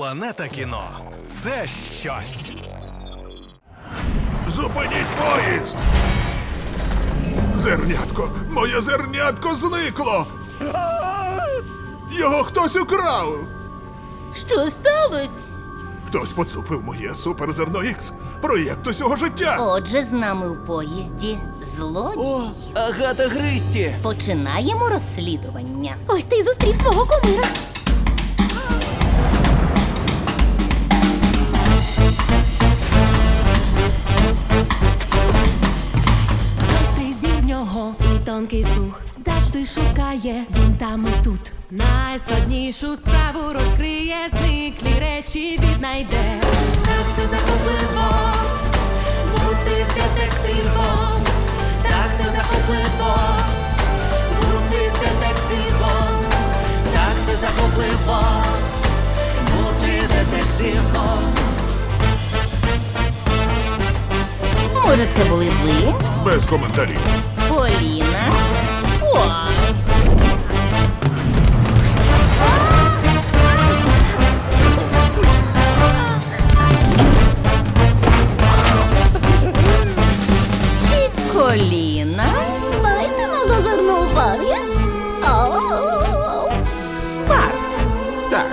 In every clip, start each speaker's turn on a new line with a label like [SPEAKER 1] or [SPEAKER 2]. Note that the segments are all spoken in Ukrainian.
[SPEAKER 1] Планета кіно це щось.
[SPEAKER 2] Зупиніть поїзд! Зернятко! Моє зернятко зникло! Його хтось украв!
[SPEAKER 3] Що сталося?
[SPEAKER 2] Хтось поцупив моє суперзерно Ікс, проєкт усього життя!
[SPEAKER 3] Отже, з нами в поїзді злодій.
[SPEAKER 4] О, Агата Гристі!
[SPEAKER 3] Починаємо розслідування. Ось ти й зустрів свого кумира.
[SPEAKER 5] Тонкий слух завжди шукає він там і тут. Найскладнішу справу розкриє, зниклі речі віднайде. Так це захопливо, бути детективом. Так це захопливо, бути детективом. Так це захопливо, бути детективом.
[SPEAKER 3] Може, це були ви?
[SPEAKER 2] Без коментарів.
[SPEAKER 3] Поліна. Ой. Коліна. Дайте нам зазирну пам'ять. Парк.
[SPEAKER 6] Так,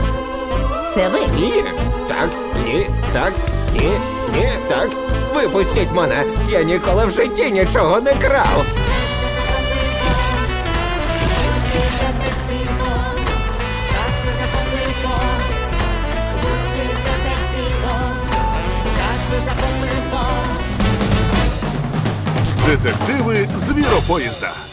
[SPEAKER 3] Це ви.
[SPEAKER 6] ні, так, ні, так, ні, ні, так. Випустіть мене. Я ніколи в житті нічого не крав.
[SPEAKER 2] Детективи звіропоїзда.